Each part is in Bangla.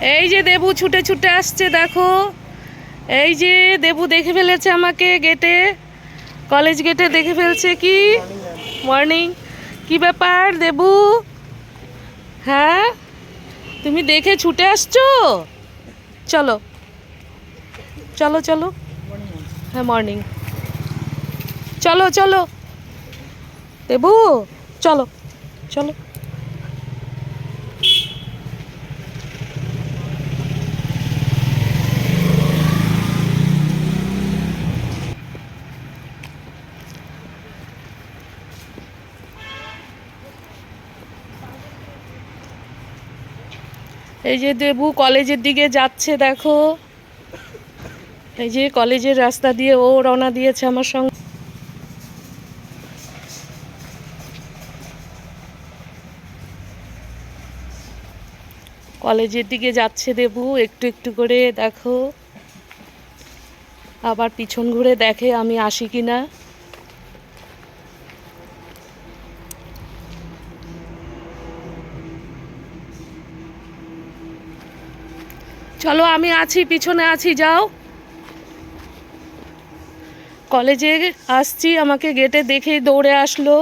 এই যে দেবু ছুটে ছুটে আসছে, দেখো। এই যে দেবু দেখে ফেলেছে আমাকে গেটে কলেজ গেটে দেখে ফেলছে কি? মর্নিং কি ব্যাপার দেবু? হ্যাঁ? তুমি দেখে ছুটে আসছো? চলো। চলো চলো। হ্যাঁ মর্নিং চলো চলো। দেবু, চলো চলো। এই যে দেবু কলেজের দিকে যাচ্ছে, দেখো। এই যে কলেজের রাস্তা দিয়ে ও রওনা দিয়েছে আমার সঙ্গে। কলেজের দিকে যাচ্ছে দেবু, একটু একটু করে, দেখো। আবার পিছন ঘুরে দেখে আমি আসি কিনা। চলো, আমি আছি, পিছনে আছি, যাও। কলেজে আসছি, আমাকে গেটে দেখেই দৌড়ে আসলো।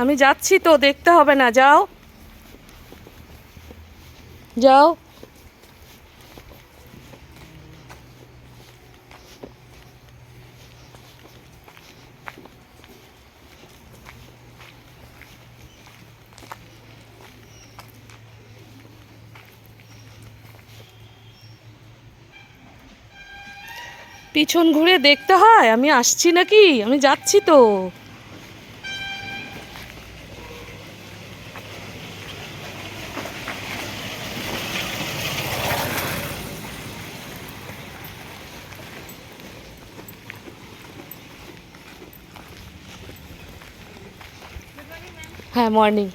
আমি যাচ্ছি তো, দেখতে হবে না, যাও। যাও। পিছন ঘুরে দেখতে হয় আমি আসছি নাকি? আমি যাচ্ছি তো। হ্যাঁ মর্নিং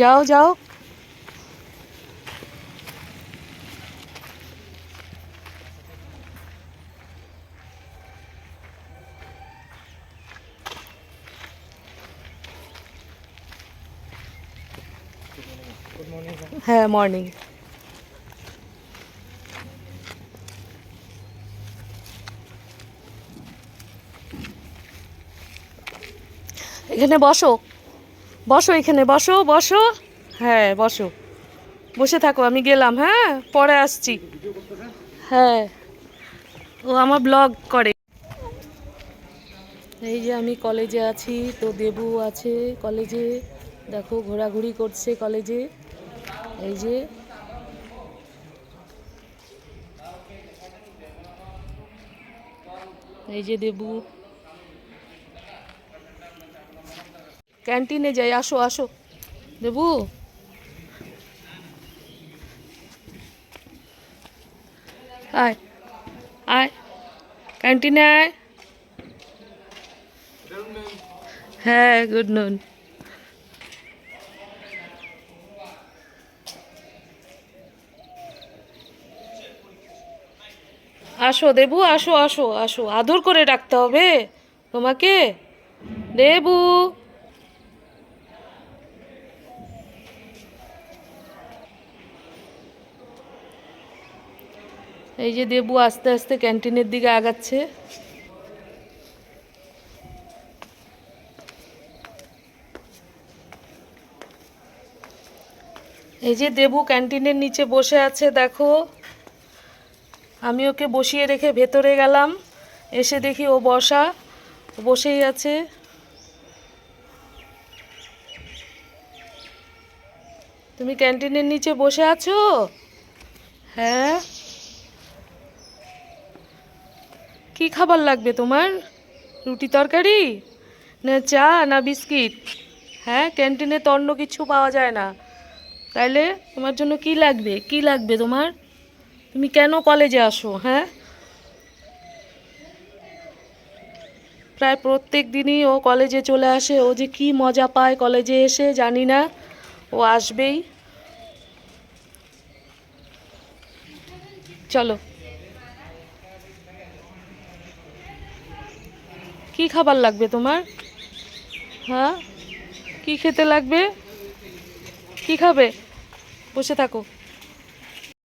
যাও যাও। হ্যাঁ মর্নিং এখানে বসো। বসো এখানে, বসো বসো। হ্যাঁ বসো। বসে থাকো, আমি গেলাম হ্যাঁ? পরে আসছি। হ্যাঁ। ও আমার ব্লগ করে। এই যে আমি কলেজে আছি, তো দেবু আছে কলেজে দেখো, ঘোরাঘুরি করছে কলেজে এই যে এই যে দেবু। ক্যান্টিনে যাই, আসো আসো। দেবু। আয় আয়। ক্যান্টিনে আয়। হ্যাঁ গুড নুন। আসো দেবু, আসো আসো আসো। আদর করে ডাকতে হবে তোমাকে। দেবু। এই যে দেবু আস্তে আস্তে ক্যান্টিনের দিকে আগাচ্ছে। এই যে দেবু ক্যান্টিনের নিচে বসে আছে, দেখো। আমি ওকে বসিয়ে রেখে ভেতরে গেলাম। এসে দেখি ও বসা বসেই আছে। তুমি ক্যান্টিনের নিচে বসে আছো? হ্যাঁ। কি খাবার লাগবে তোমার? রুটি তরকারি? না চা না বিস্কিট? হ্যাঁ ক্যান্টিনে তো অন্য কিছু পাওয়া যায় না। তাইলে তোমার জন্য কি লাগবে? কি লাগবে তোমার? তুমি কেন কলেজে আসো হ্যাঁ? প্রায় প্রত্যেক দিনই ও কলেজে চলে আসে। ও যে কি মজা পায় কলেজে এসে, জানি না। ও আসবেই। চলো। কি খাবার লাগবে তোমার? হ্যাঁ? কি খেতে লাগবে? কি খাবে? বসে থাকো।